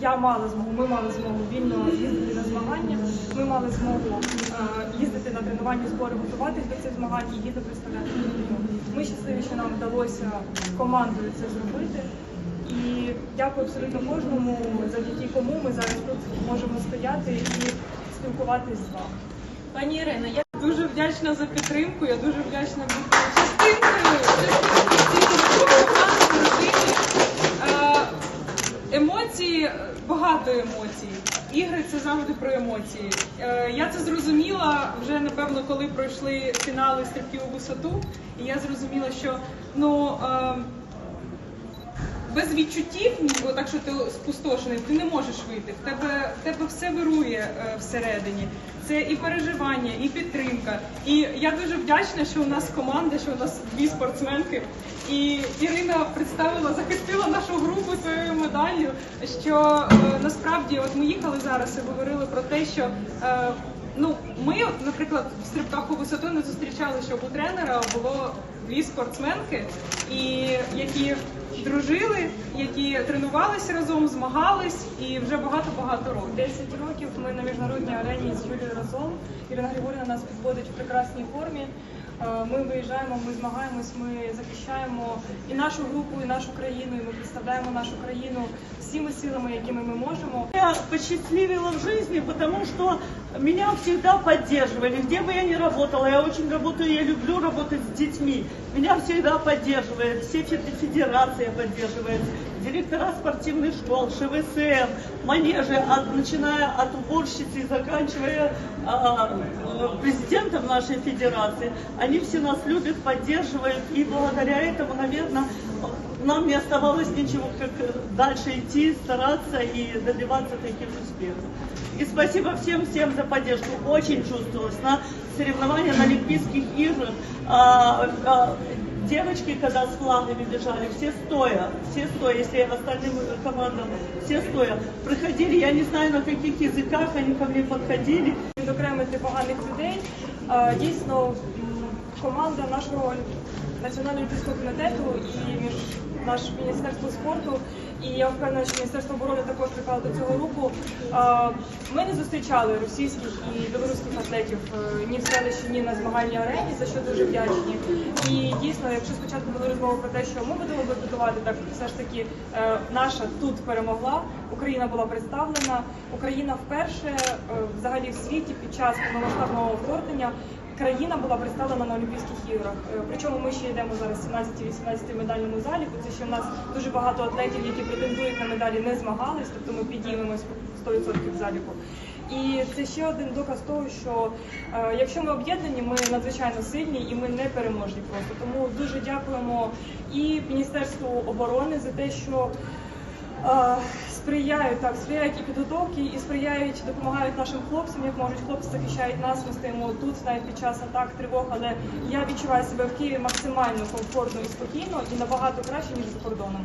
я мала змогу, ми мали змогу вільно їздити на змагання. Ми мали змогу е, їздити на тренувальні збори, готуватись до цих змагань і гідно представляти Ми щасливі, що нам вдалося командою це зробити. І дякую абсолютно кожному, завдяки кому ми зараз тут можемо стояти і спілкуватись з вами. Пані Ірина, я дуже вдячна за підтримку. Я дуже вдячна бути частинкою багато емоцій. Ігри це завжди про емоції. Е, Я це зрозуміла вже напевно, коли пройшли фінали стрибків у висоту, і я зрозуміла, що ну. е, без відчуттів, ні, отак, що ти спустошений, ти не можеш вийти. В тебе, в тебе все вирує е, всередині. Це і переживання, і підтримка. І я дуже вдячна, що у нас команда, що у нас дві спортсменки. І Ірина представила, захистила нашу групу своєю. Що е, насправді, от ми їхали зараз і говорили про те, що. Е, Ну, ми, наприклад, в стрибках у висоту не зустрічали, щоб у тренера було дві спортсменки, і які дружили, які тренувалися разом, змагались і вже багато-багато років. 10 років ми на міжнародній арені з Юлією разом. Ірина Григорівна нас підводить в прекрасній формі. Е, Ми виїжджаємо, ми змагаємось, ми захищаємо і нашу групу, і нашу країну, і ми представляємо нашу країну всіми силами, якими ми можемо. Я посчастливила в жизни, потому что меня всегда поддерживали. Где бы я ни работала, я очень работаю, я люблю работать с детьми. Меня всегда поддерживают, все фед- федерация поддерживает, директора спортивных школ, ШВСМ, манежи, от- начиная от уборщицы заканчивая а, президентом нашей федерации. Они все нас любят, поддерживают, и благодаря этому, наверное, нам не оставалось ничего, как э, дальше идти, стараться и добиваться таких успехов. И спасибо всем-всем за поддержку. Очень чувствовалось на соревнованиях на Олимпийских играх. а, а, девочки, когда с флагами бежали, все стоя, все стоя, если остальным командам, все стоя. Приходили, я не знаю на каких языках они ко мне подходили, відокремити поганих людей. Е, Дійсно, м, команда нашого національного олімпійського комітету і між наш міністерство спорту. І я впевнена, що міністерство оборони також приклало до цього руку. Ми не зустрічали російських і білоруських атлетів е, ні в селищі, ні на змагальній арені, за що дуже вдячні. І дійсно, якщо спочатку були розмови про те, що ми будемо бойкотувати, так все ж таки е, наша тут перемогла. Україна була представлена. Україна вперше е, взагалі в світі під час повномасштабного вторгнення країна була представлена на Олімпійських іграх. Причому ми ще йдемо зараз в 17-18 медальному заліку. Ще в нас дуже багато атлетів, які претендують на медалі, не змагались, тобто ми підіймемось 100% заліку. І це ще один доказ того, що е, якщо ми об'єднані, ми надзвичайно сильні і ми не переможні просто. Тому дуже дякуємо і Міністерству оборони за те, що е, сприяють так, сприяють і підготовки, і сприяють, допомагають нашим хлопцям, як можуть. Хлопці захищають нас. Ми стоїмо тут навіть під час атак, тривог. Але я відчуваю себе в Києві максимально комфортно і спокійно і набагато краще ніж за кордоном.